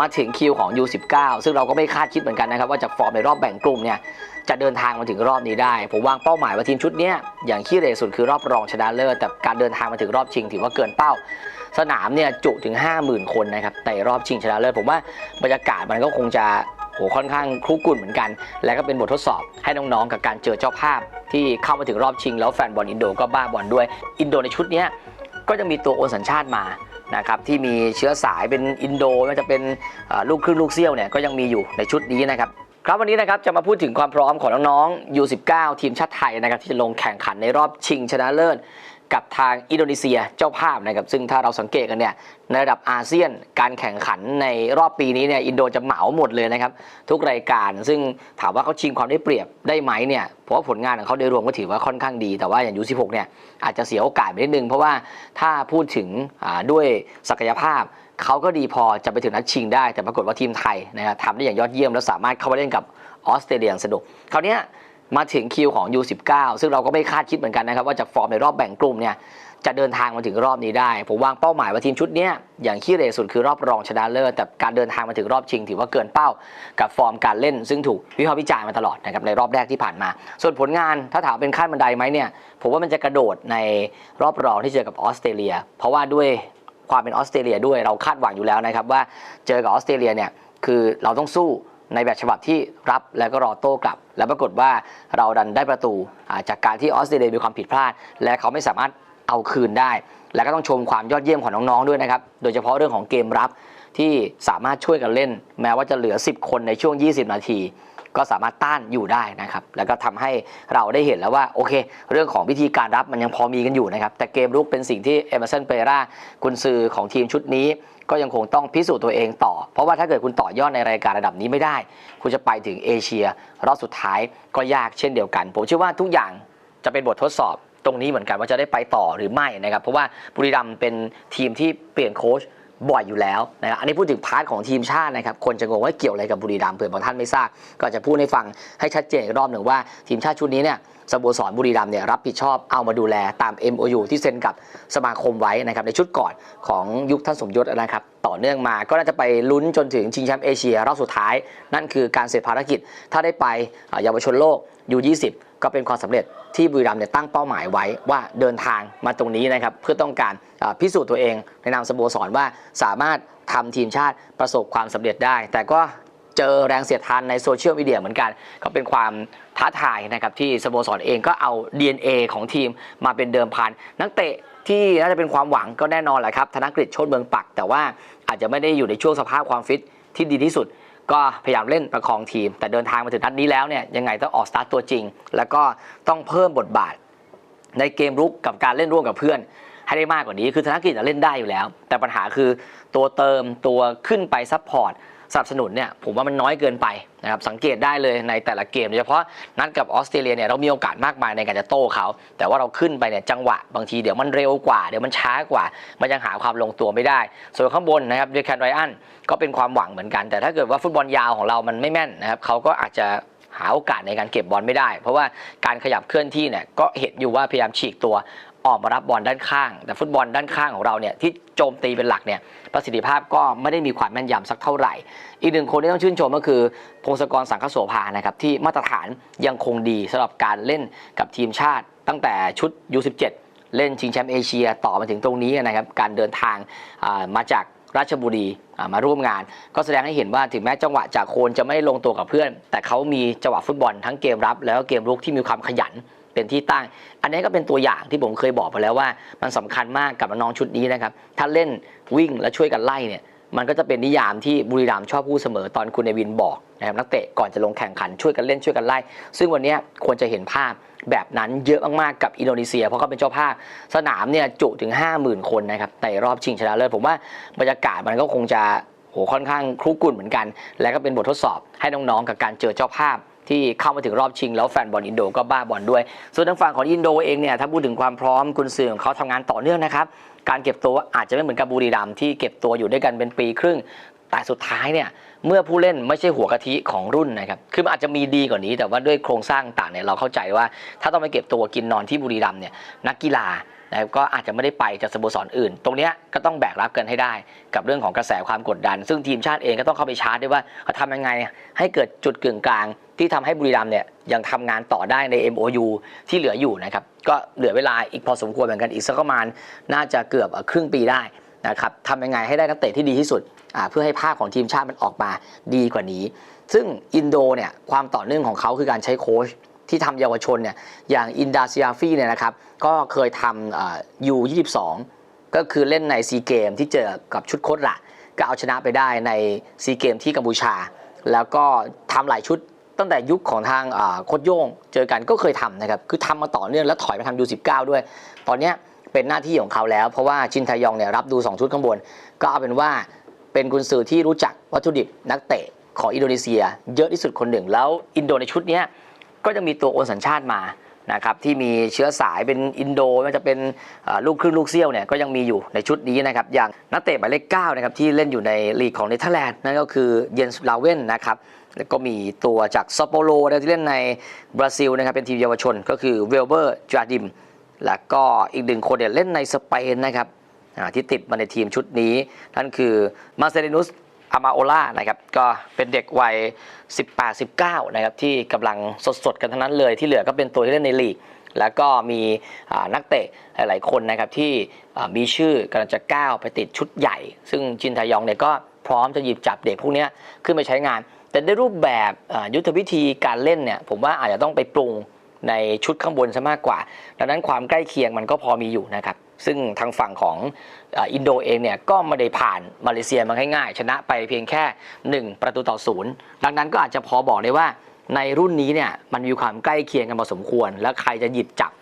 มาถึงคิวของ U19 ซึ่งเราก็ไม่คาดคิดเหมือนกันนะครับ ว่าจากฟอร์มในรอบแบ่งกลุ่มเนี่ยจะเดินทางมาถึงรอบนี้ได้ ผมวางเป้าหมายว่าทีมชุดนี้อย่างขี้เร่สุดคือรอบรองชนะเลิศแต่การเดินทางมาถึงรอบชิงถือว่าเกินเป้า สนามเนี่ยจุถึง 50,000 คนนะครับในรอบชิงชนะเลิศผมว่าบรรยากาศมันก็คงจะโหค่อนข้างคลุกกลุ่นเหมือนกัน และก็เป็นบททดสอบให้น้องๆกับการเจอเจ้าภาพ ที่เข้ามาถึงรอบชิง แล้วแฟนบอลอินโดก็บ้าบอลด้วยอินโดในชุดนี้ก็จะมีตัวโอนสัญชาติมา นะครับที่มีเชื้อสายเป็นอินโดไม่ว่าจะเป็นลูกครึ่งลูกเซี่ยวเนี่ยก็ยังมีอยู่ในชุดนี้นะครับครับวันนี้นะครับจะมาพูดถึงความพร้อมของน้องๆ U19 ทีมชาติไทยนะครับที่จะลงแข่งขันในรอบชิงชนะเลิศ กับทางอินโดนีเซียเจ้าภาพนะครับซึ่งถ้าเราสังเกตกันเนี่ยในระดับอาเซียนการแข่งขันในรอบปีนี้เนี่ยอินโดจะเหมาหมดเลยนะครับทุกรายการซึ่งถามว่าเขาชิงความได้เปรียบได้ไหมเนี่ยเพราะผลงานของเขาโดยรวมก็ถือว่าค่อนข้างดี แต่ว่าอย่าง U16 เนี่ยอาจจะเสียโอกาสไปนิดนึง เพราะว่าถ้าพูดถึงด้วยศักยภาพเขาก็ดีพอจะไปถึงนัดชิงได้แต่ปรากฏว่าทีมไทยนะครับทำได้อย่างยอดเยี่ยม แล้วสามารถเข้าไปเล่นกับออสเตรเลียอย่างสนุกคราวนี้ มาถึงคิวของ U19 ซึ่งเราก็ไม่คาดคิดเหมือนกันนะครับ ว่าจากฟอร์มในรอบแบ่งกลุ่มเนี่ยจะเดินทางมาถึงรอบนี้ได้ ผมวางเป้าหมายว่าทีมชุดนี้อย่างขี้เร่สุดคือรอบรองชนะเลิศแต่การเดินทางมาถึงรอบชิง ถือว่าเกินเป้ากับฟอร์มการเล่น ซึ่งถูกวิพากษ์วิจารณ์มาตลอดนะครับในรอบแรกที่ผ่านมา ส่วนผลงานถ้าถามเป็นขั้นบันไดไหมเนี่ยผมว่ามันจะกระโดดในรอบรองที่เจอกับออสเตรเลีย เพราะว่าด้วยความเป็นออสเตรเลียด้วยเราคาดหวังอยู่แล้วนะครับว่าเจอกับออสเตรเลียเนี่ยคือเราต้องสู้ ในแบบฉบับที่รับแล้วก็รอโต้กลับ แล้วปรากฏว่าเราดันได้ประตูจากการที่ออสเตรเลียมีความผิดพลาด และเขาไม่สามารถเอาคืนได้ และก็ต้องชมความยอดเยี่ยมของน้องๆด้วยนะครับ โดยเฉพาะเรื่องของเกมรับที่สามารถช่วยกันเล่น แม้ว่าจะเหลือ 10 คนในช่วง 20 นาที ก็สามารถต้านอยู่ได้นะครับ แล้วก็ทำให้เราได้เห็นแล้วว่าโอเค เรื่องของวิธีการรับมันยังพอมีกันอยู่นะครับ แต่เกมรุกเป็นสิ่งที่เอเมอร์สันเปร่ากุนซือของทีมชุดนี้ ก็ยังคงต้องพิสูจน์ตัวเองต่อ เพราะว่าถ้าเกิดคุณต่อยอดในรายการระดับนี้ไม่ได้ คุณจะไปถึงเอเชียรอบสุดท้ายก็ยากเช่นเดียวกัน ผมเชื่อว่าทุกอย่างจะเป็นบททดสอบตรงนี้เหมือนกันว่าจะได้ไปต่อหรือไม่นะครับ เพราะว่าบุรีรัมย์เป็นทีมที่เปลี่ยนโค้ช บ่อยอยู่แล้วนะครับอันนี้พูดถึงพาร์ทของทีมชาตินะครับคนจะงงว่าเกี่ยวอะไรกับบุรีรัมย์เผื่อบางท่านไม่ทราบก็จะพูดให้ฟังให้ชัดเจนอีกรอบหนึ่งว่าทีมชาติชุดนี้เนี่ยสโมสรบุรีรัมย์เนี่ยรับผิดชอบเอามาดูแลตาม MOU ที่เซ็นกับสมาคมไว้นะครับในชุดก่อนของยุคท่านสมยศนะครับต่อเนื่องมาก็น่าจะไปลุ้นจนถึงชิงแชมป์เอเชียรอบสุดท้าย นั่นคือการเสร็จภารกิจ ถ้าได้ไปเยาวชนโลก U20 ก็เป็นความสำเร็จที่บุรีรัมย์เนี่ยตั้งเป้าหมายไว้ว่าเดินทางมาตรงนี้นะครับเพื่อต้องการพิสูจน์ตัวเอง ในนามสโมสรว่าสามารถทำทีมชาติประสบความสำเร็จได้ แต่ก็เจอแรงเสียดทานในโซเชียลมีเดียเหมือนกัน ก็เป็นความท้าทายนะครับที่สโมสรเองก็เอา DNA ของทีมมาเป็นเดิมพันนักเตะที่น่าจะเป็นความหวังก็แน่นอนแหละครับธนกฤษโชติเมืองปัก แต่ว่าอาจจะไม่ได้อยู่ในช่วงสภาพความฟิตที่ดีที่สุด ก็พยายามเล่นประคองทีม แต่เดินทางมาถึงนัดนี้แล้วเนี่ยยังไงต้องออกสตาร์ตตัวจริง แล้วก็ต้องเพิ่มบทบาทในเกมรุกกับการเล่นร่วมกับเพื่อน ให้ได้มากกว่านี้ คือธนกิจเล่นได้อยู่แล้ว แต่ปัญหาคือตัวเติมตัวขึ้นไปซัพพอร์ตสนับสนุนเนี่ยผมว่ามันน้อยเกินไปนะครับสังเกตได้เลยในแต่ละเกมโดยเฉพาะนัดกับออสเตรเลียเนี่ยเรามีโอกาสมากมายในการจะโต้เขา แต่ว่าเราขึ้นไปเนี่ยจังหวะบางทีเดี๋ยวมันเร็วกว่า เดี๋ยวมันช้ากว่า มันยังหาความลงตัวไม่ได้ ส่วนข้างบนนะครับเดคแคนไรอันก็เป็นความหวังเหมือนกัน แต่ถ้าเกิดว่าฟุตบอลยาวของเรามันไม่แม่นนะครับเขาก็อาจจะหาโอกาสในการเก็บบอลไม่ได้ เพราะว่าการขยับเคลื่อนที่เนี่ยก็เห็นอยู่ว่าพยายามฉีกตัว ออกมารับบอลด้านข้าง แต่ฟุตบอลด้านข้างของเราเนี่ยที่โจมตีเป็นหลักเนี่ยประสิทธิภาพก็ไม่ได้มีความแม่นยำสักเท่าไหร่ อีกหนึ่งคนที่ต้องชื่นชมก็คือ พงศกรสังคโสภานะครับที่มาตรฐานยังคงดีสำหรับการเล่นกับทีมชาติ ตั้งแต่ชุด U17 เล่นชิงแชมป์เอเชียต่อมาถึงตรงนี้นะครับการเดินทางมาจากราชบุรีมาร่วมงาน ก็แสดงให้เห็นว่าถึงแม้จังหวะจากโคนจะไม่ลงตัวกับเพื่อน แต่เขามีจังหวะฟุตบอลทั้งเกมรับ แล้วก็เกมรุกที่มีความขยัน เป็นที่ตั้ง อันนี้ก็เป็นตัวอย่างที่ผมเคยบอกไปแล้วว่า มันสำคัญมากกับน้องชุดนี้นะครับ ถ้าเล่นวิ่งและช่วยกันไล่เนี่ย มันก็จะเป็นนิยามที่บุรีรัมย์ชอบพูดเสมอตอนคุณเนวินบอกนะครับนักเตะก่อนจะลงแข่งขันช่วยกันเล่นช่วยกันไล่ ซึ่งวันนี้ควรจะเห็นภาพแบบนั้นเยอะมากๆกับอินโดนีเซีย เพราะเขาเป็นเจ้าภาพสนามเนี่ยจุถึง 50,000 คนนะครับในรอบชิงชนะเลิศผมว่าบรรยากาศมันก็คงจะโหค่อนข้างคลุกกลุ่นเหมือนกัน และก็เป็นบททดสอบให้น้องๆกับการเจอเจ้าภาพ ที่เข้ามาถึงรอบชิง แล้วแฟนบอลอินโดก็บ้าบอลด้วย ส่วนทางฝั่งของอินโดเองเนี่ยถ้าพูดถึงความพร้อมกุนซือของเขาทำงานต่อเนื่องนะครับการเก็บตัวอาจจะไม่เหมือนกับบุรีรัมที่เก็บตัวอยู่ด้วยกันเป็นปีครึ่ง แต่สุดท้ายเนี่ยเมื่อผู้เล่นไม่ใช่หัวกะทิของรุ่นนะครับ คือมันอาจจะมีดีกว่านี้ แต่ว่าด้วยโครงสร้างต่างเนี่ยเราเข้าใจว่า ถ้าต้องไปเก็บตัวกินนอนที่บุรีรัมเนี่ยนักกีฬา นะครับก็อาจจะไม่ได้ไปจากสโมสรอื่น ตรงนี้ก็ต้องแบกรับกันให้ได้ กับเรื่องของกระแสความกดดัน ซึ่งทีมชาติเองก็ต้องเข้าไปชาร์จด้วยว่าเขาทำยังไงให้เกิดจุดกึ่งกลาง ที่ทำให้บุรีรัมย์เนี่ยยังทำงานต่อได้ใน MOU ที่เหลืออยู่นะครับก็เหลือเวลาอีกพอสมควรเหมือนกันอีกสักประมาณน่าจะเกือบครึ่งปีได้นะครับทำยังไงให้ได้นักเตะที่ดีที่สุดเพื่อให้ภาพของทีมชาติมันออกมาดีกว่านี้ ซึ่งอินโดเนี่ยความต่อเนื่องของเขาคือการใช้โค้ช ที่ทำเยาวชนเนี่ยอย่างอินดาซิอาฟี่เนี่ยนะครับก็เคยทำยู22ก็คือเล่นในซีเกมที่เจอกับชุดโค้ชละก็เอาชนะไปได้ในซีเกมที่กัมพูชา แล้วก็ทำหลายชุดตั้งแต่ยุคของทางโคดโย่งเจอกันก็เคยทำนะครับคือทำมาต่อเนื่องแล้วถอยไปทำยู19ด้วย ตอนเนี้ยเป็นหน้าที่ของเขาแล้ว เพราะว่าชินทยองเนี่ยรับดู 2 ชุดข้างบน ก็เอาเป็นว่าเป็นกุนซือที่รู้จักวัตถุดิบนักเตะของอินโดนีเซีย เยอะที่สุดคนหนึ่งแล้วอินโดในชุดเนี้ย ก็จะมีตัวโอนสัญชาติมานะครับที่มีเชื้อสายเป็นอินโดไม่ว่าจะเป็นลูกครึ่งลูกเซี่ยวเนี่ยก็ยังมีอยู่ในชุดนี้นะครับอย่างนักเตะหมายเลข9นะครับที่เล่นอยู่ในลีกของเนเธอร์แลนด์นั่นก็คือเยนส์ลาเวนนะครับแล้วก็มีตัวจากซอโปโลที่เล่นในบราซิลนะครับเป็นทีมเยาวชน ก็คือเวลเบอร์จาดิมแล้วก็อีกหนึ่งคนเนี่ยเล่นในสเปนนะครับที่ติดมาในทีมชุดนี้นั่นคือมาเซเลนุส อามาโอล่านะครับก็เป็นเด็กวัย 18-19 นะครับที่กำลังสดๆ กันทั้งนั้นเลย ที่เหลือก็เป็นตัวที่เล่นในลีก แล้วก็มีนักเตะหลายๆคนนะครับที่มีชื่อกำลังจะก้าวไปติดชุดใหญ่ ซึ่งจินทายองเนี่ยก็พร้อมจะหยิบจับเด็กพวกนี้ขึ้นไปใช้งาน แต่ด้รูปแบบยุทธวิธีการเล่นเนี่ยผมว่าอาจจะต้องไปปรุงในชุดข้างบนซะมากกว่า ดังนั้นความใกล้เคียงมันก็พอมีอยู่นะครับ ซึ่งทางฝั่งของอินโดเองเนี่ยก็ไม่ได้ผ่านมาเลเซียมาง่ายๆชนะไปเพียงแค่ 1 ประตูต่อศูนย์ดังนั้นก็อาจจะพอบอกได้ว่าในรุ่นนี้เนี่ยมันมีความใกล้เคียงกันพอสมควร แล้วใครจะหยิบจับ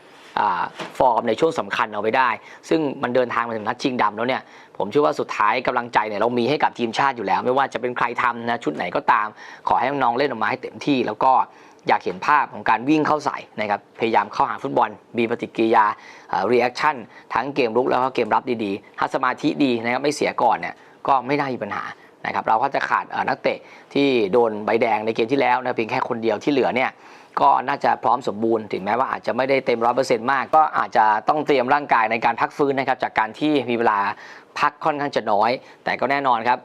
ฟอร์มในช่วงสำคัญเอาไว้ได้ ซึ่งมันเดินทางมาถึงนัดชิงดำแล้วเนี่ยผมเชื่อว่าสุดท้ายกำลังใจเนี่ยเรามีให้กับทีมชาติอยู่แล้ว ไม่ว่าจะเป็นใครทำนะชุดไหนก็ตาม ขอให้น้องๆเล่นออกมาให้เต็มที่ แล้วก็ อยากเห็นภาพของการวิ่งเข้าใส่นะครับพยายามเข้าหาฟุตบอล มีปฏิกิริยาเรีแอคชั่นทั้งเกมรุกแล้วก็เกมรับดีๆ ถ้าสมาธิดีนะครับไม่เสียก่อนเนี่ยก็ไม่น่ามีปัญหานะครับเราก็จะขาดนักเตะที่โดนใบแดงในเกมที่แล้วนะเพียงแค่คนเดียวที่เหลือเนี่ยก็น่าจะพร้อมสมบูรณ์ถึงแม้ว่าอาจจะไม่ได้เต็มร้อยเปอร์เซ็นต์มาก ก็อาจจะต้องเตรียมร่างกายในการพักฟื้นนะครับจากการที่มีเวลาพักค่อนข้างจะน้อย แต่ก็แน่นอนครับ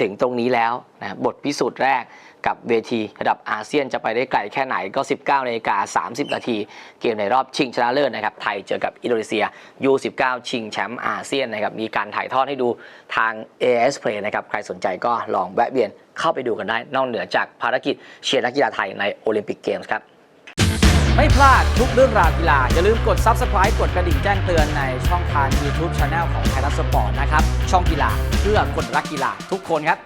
ถึงตรงนี้แล้วนะบทพิสูจน์แรก กับเวทีระดับอาเซียนจะไปได้ไกลแค่ไหนก็ 19นาฬิกา30 นาที เกมในรอบชิงชนะเลิศนะครับ ไทยเจอกับอินโดนีเซีย U19 ชิงแชมป์อาเซียนนะครับ มีการถ่ายทอดให้ดูทาง AS Play นะครับ ใครสนใจก็ลองแวะเวียนเข้าไปดูกันได้ นอกเหนือจากภารกิจเชียร์นักกีฬาไทยในโอลิมปิกเกมส์ครับ ไม่พลาดทุกเรื่องราวกีฬา อย่าลืมกด Subscribe กดกระดิ่งแจ้งเตือนในช่องทาง YouTube Channel ของไทยรัฐสปอร์ตนะครับ ช่องกีฬาเพื่อคนรักกีฬาทุกคนครับ